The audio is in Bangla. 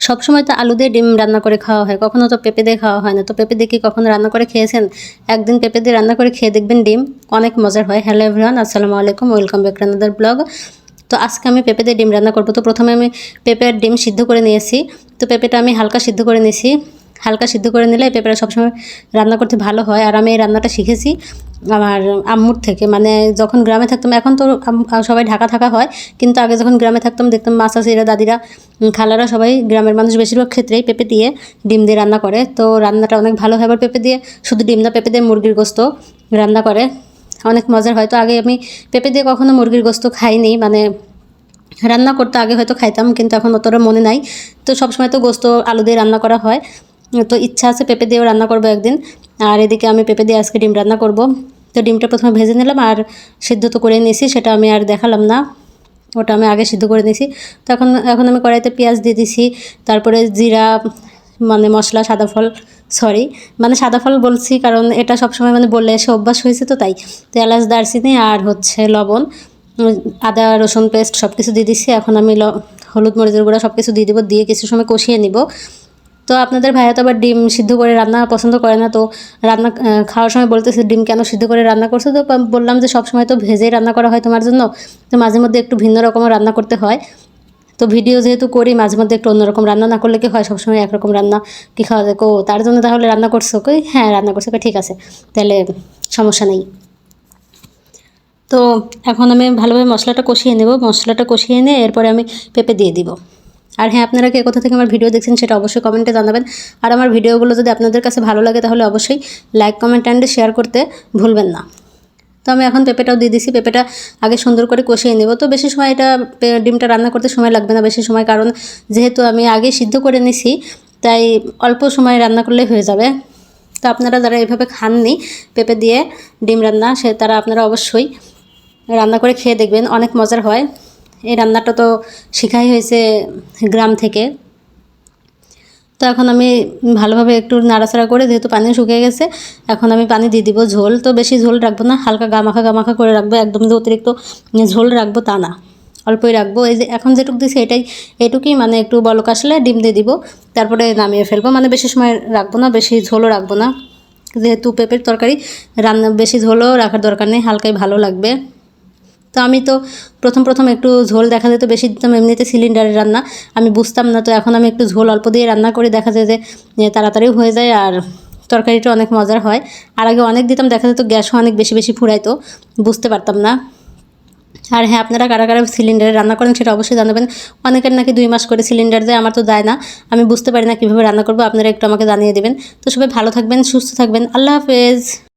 সবসময় তো আলু দিয়ে ডিম রান্না করে খাওয়া হয়। কখনো তো পেঁপে দিয়ে খাওয়া হয় না। তো পেঁপে দিয়ে কি কখনো রান্না করে খেয়েছেন? একদিন পেঁপে দিয়ে রান্না করে খেয়ে দেখবেন ডিম অনেক মজার হয়। হ্যালো এভরিওয়ান আসসালামু আলাইকুম ওয়েলকাম ব্যাক রান্নাদার ব্লগ তো আজকে আমি পেঁপে দিয়ে ডিম রান্না করব। তো প্রথমে আমি পেঁপের ডিম সিদ্ধ করে নিয়েছি। তো পেঁপেটা আমি হালকা সিদ্ধ করে নিয়েছি। হালকা সিদ্ধ করে নিলে পেঁপেটা সবসময় রান্না করতে ভালো হয়। আর আমি এই রান্নাটা শিখেছি আমার আম্মুর থেকে। মানে যখন গ্রামে থাকতাম, এখন তো সবাই ঢাকা থাকা হয়। কিন্তু আগে যখন গ্রামে থাকতাম, দেখতাম মা চাষিরা দাদিরা খালারা সবাই গ্রামের মানুষ বেশিরভাগ ক্ষেত্রেই পেঁপে দিয়ে ডিম দিয়ে রান্না করে। তো রান্নাটা অনেক ভালো হয় আবার পেঁপে দিয়ে। শুধু ডিম না, পেঁপে দিয়ে মুরগির গোস্ত রান্না করে। অনেক মজার হয়। তো আগে আমি পেঁপে দিয়ে কখনো মুরগির গোস্ত খাইনি। মানে রান্না করতে আগে হয়তো খাইতাম, কিন্তু এখন অতটা মনে নাই। তো সবসময় তো গোস্ত, আলু দিয়ে রান্না করা হয়। তো ইচ্ছা আছে পেঁপে দিয়েও রান্না করব একদিন। আর এদিকে আমি পেঁপে দিয়ে আজকে ডিম রান্না করব। তো ডিমটা প্রথমে ভেজে নিলাম আর সিদ্ধ তো করে নিয়েছি, সেটা আমি আর দেখালাম না। ওটা আমি আগে সিদ্ধ করে নিয়েছি। তো এখন এখন আমি কড়াইতে পেঁয়াজ দিয়ে দিছি, তারপরে জিরা মানে মশলা, সাদা ফল, সরি মানে সাদা ফল বলছি কারণ এটা সবসময় মানে বললে এসে অভ্যাস হয়েছে তো তাই। তো এলাচ, দারচিনি আর হচ্ছে লবণ, আদা, রসুন, পেস্ট সব কিছু দিয়ে দিচ্ছি এখন আমি হলুদ মরিচের গুঁড়া সব কিছু দিয়ে দেবো, দিয়ে কিছু সময় কষিয়ে নিব। তো আপনাদের ভাইয়া তো আবার ডিম সিদ্ধ করে রান্না পছন্দ করে না, তো রান্না খাওয়ার সময় বলতেছে ডিম কেন সিদ্ধ করে রান্না করছ? তো বললাম যে সবসময় তো ভেজেই রান্না করা হয় তোমার জন্য, তো মাঝে মধ্যে একটু ভিন্ন রকমের রান্না করতে হয়। তো ভিডিও যেহেতু করি, মাঝে মধ্যে একটু অন্যরকম রান্না না করলে কি হয়? সবসময় একরকম রান্না কি খাওয়া যায়? কো, তার জন্য তাহলে রান্না করছ? কই হ্যাঁ রান্না করছ। ঠিক আছে, তাহলে সমস্যা নেই। তো এখন আমি ভালোভাবে মশলাটা কষিয়ে নেব। মশলাটা কষিয়ে নিয়ে এরপরে আমি পেঁপে দিয়ে দিব। আর হ্যাঁ আপনারা কে কোথা থেকে আমার ভিডিও দেখছেন সেটা অবশ্যই কমেন্টে জানাবেন। আর আমার ভিডিওগুলো যদি আপনাদের কাছে ভালো লাগে তাহলে অবশ্যই লাইক কমেন্ট অ্যান্ড শেয়ার করতে ভুলবেন না। তো আমি এখন পেঁপেটাও দিয়ে দিছি। পেঁপেটা আগে সুন্দর করে কষিয়ে নেব। তো বেশি সময় এটা ডিমটা রান্না করতে সময় লাগবে না বেশি সময়, কারণ যেহেতু আমি আগে সিদ্ধ করে নিছি, তাই অল্প সময় রান্না করলেই হয়ে যাবে। তো আপনারা যারা এভাবে খাননি পেঁপে দিয়ে ডিম রান্না, সে তারা আপনারা অবশ্যই রান্না করে খেয়ে দেখবেন। অনেক মজার হয়। এই রান্নাটা তো শেখাই হয়েছে গ্রাম থেকে। তো এখন আমি ভালোভাবে একটু নাড়াচাড়া করে, যেহেতু পানি শুকিয়ে গেছে, এখন আমি পানি দিয়ে দিব ঝোল। তো বেশি ঝোল রাখব না, হালকা গামাখা গামাখা করে রাখব, একদম যে অতিরিক্ত ঝোল রাখব তা না। অল্পই রাখব। এই যে এখন যেটুকু দিছি এটাই, এটুকুই মানে একটু বলক আসলে ডিম দিয়ে দিব। তারপরে নামিয়ে ফেলব। মানে বেশি সময় রাখব না, বেশি ঝোলও রাখব না। যেহেতু পেঁপের তরকারি, রান্না, বেশি ঝোলও রাখার দরকার নেই, হালকাই ভালো লাগবে। তো আমি তো প্রথম প্রথম একটু ঝোল দেখা যেত, বেশি দিতাম এমনিতে সিলিন্ডারের রান্না। আমি বুঝতাম না, তো এখন আমি একটু ঝোল অল্প দিয়ে রান্না করে, দেখা যায় যে তাড়াতাড়িও হয়ে যায় আর তরকারিটা অনেক মজার হয়। আর আগে অনেক দিতাম, দেখা যেত গ্যাসও অনেক বেশি বেশি ফুরাইতো, বুঝতে পারতাম না। আর হ্যাঁ আপনারা কারা কারা সিলিন্ডারে রান্না করেন সেটা অবশ্যই জানাবেন। অনেকের নাকি দুই মাস করে সিলিন্ডার দেয়, আমার তো দেয় না। আমি বুঝতে পারি না কীভাবে রান্না করব, আপনারা একটু আমাকে জানিয়ে দেবেন। তো সবাই ভালো থাকবেন, সুস্থ থাকবেন, আল্লাহ হাফেজ।